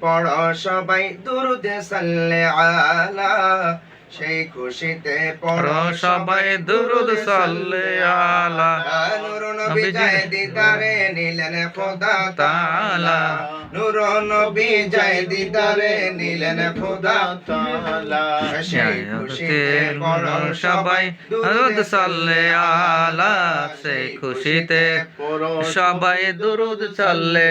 পড়ো সবাই দুরুদে সাল্লে আলা সেই খুশিতে পড়ো সবাই দুরুদ সাল্লে আলা। নূর নবী যায় দিদারে নিলেন খোদা তাআলা। নূর নবী যায় দিদারে নিলেন খোদা তাআলা। সেই খুশিতে পড়ো সবাই দুরুদ সাল্লে আলা। সেই খুশিতে পড়ো সবাই দুরুদ সাল্লে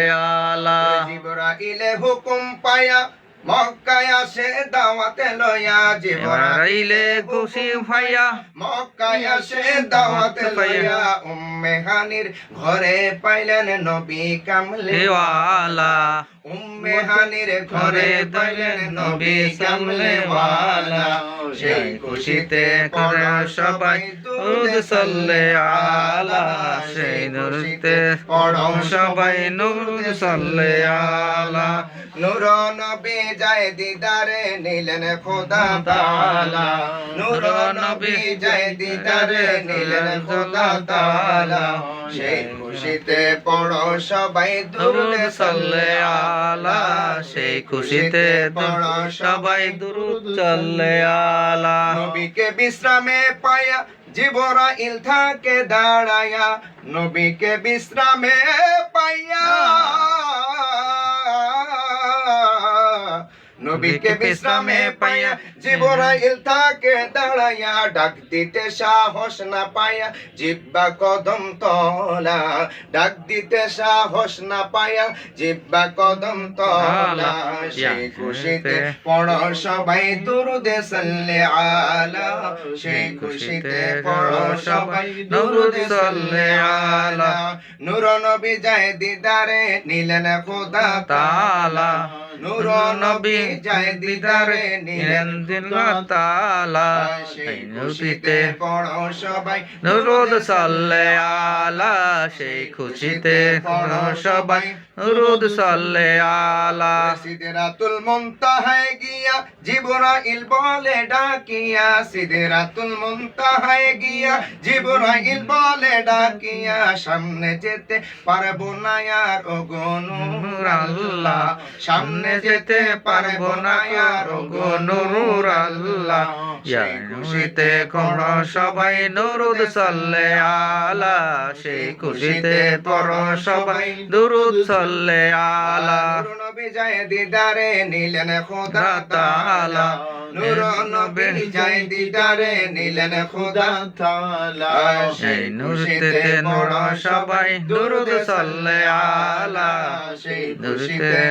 আলা। জিবরাইলে হুকুম পায়া মক্কায় আসে দাওয়াতে লয়া জিবরাইল রাইলে খুশি ভাইয়া। মক্কায় আসে দাওয়াতে লয়া উম্মে হানির ঘরে পাইলেন নবী কামলে। দেওয়ালা উম্মে হানির ঘরে পাইলেন নবী কামলে ওয়ালা। সেই খুশিতে পড়ো সবাই দুরুদ সাল্লে আলা। সেই দুরুদে পড়ো সবাই নুরুদ সাল্লে আলা। নূর নবী যায় দিদারে নিলেন খোদা তাআলা নূর নবী যায় দিদারে নিলেন খোদা তাআলা সেই খুশিতে পড়ো সবাই দুরুদ সাল্লে আলা। সেই খুশিতে পড়ো সবাই দুরুদ সাল্লে আলা। নবীকে বিশ্রামে পায়া জিবরাইল থাকে দাঁড়ায়া। নবীকে বিশ্রামে পাইয়া নবীকে বিশ্রামে পাইয়া জিবরাইল থাকে দাঁড়ায়া ডাক দিতে সাহস না পায়া জিব্বা কদম তলা। ডাক দিতে সাহস না পায়া জিব্বা কদম তলা। সেই খুশিতে পড়ো সবাই দুরুদে সাল্লে আলা। সেই খুশিতে পড়ো সবাই দুরুদে সাল্লে আলা। নূর নবী যায় দিদারে নিলেন খোদা তালা। নূর নবী যায় দিদারে নিলেন দিল তালা। সেই খুশিতে পড়ো সবাই। নুরুদ সাল্লে আলা সেই খুশিতে পড়ো সবাই। নুরুদ সাল্লে আলা। সিদরাতুল মুনতাহায় গিয়া, জিবরাইল বলে ডাকিয়া। সিদরাতুল মুনতাহায় গিয়া, জিবরাইল বলে ডাকিয়া। সামনে যেতে পারব না আর ও নূর আল্লাহ। সামনে যেতে পারব না আর গো নুর আল্লাহ। ইয়া খুশিতে কর সবাই নুরুদ সাল্লে আলা। সেই খুশিতে পড়ো সবাই দুরুদ সাল্লে আলা। নবী যায় দিদারে নিলেন খোদা তাআলা। নূর নবী যায় দিদারে নিলেন খোদা তাআলা। সেই নুরতে সবাই দুরুদ সাল্লে আলা। সেই খুশিতে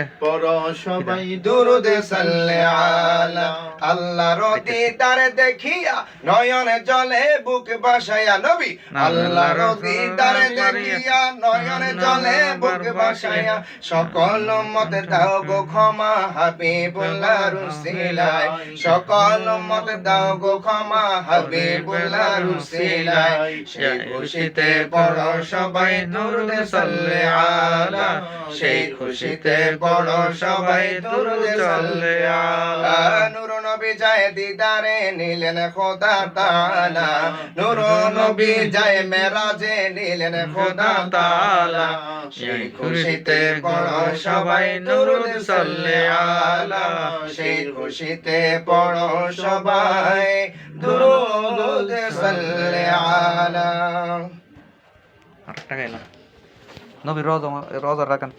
সবাই দুরুদ সাল্লে আলা। আল্লাহর দিদার দেখিয়া নয়ন জলে বুক বাসায়া নবী। আল্লাহর দিদার দেখিয়া নয়ন জলে বুক বাসায়া সকল মত দাও গো ক্ষমা হাবিবুল্লাহ রুসিলায় সকল মত দাও গো ক্ষমা, হাবিবুল্লাহ রুসিলায় সেই খুশিতে পড়ো সবাই, দুরুদ সাল্লে আলা। সেই খুশিতে পড়ো সবাই, দুরুদ সাল্লে আলা। নূর নবী যায় দিদারে নিলেন খোদা তাআলা নূর নবী যায় মেরাজে নিলেন খোদা তাআলা সেই খুশিতে পড়ো সবাই, দুরুদ সাল্লে আলা। সেই খুশিতে পড়ো সবাই দুরুদ সাল্লে আলা। আরেকটা গাইলাম নবী রোজা রোজা রাখেন।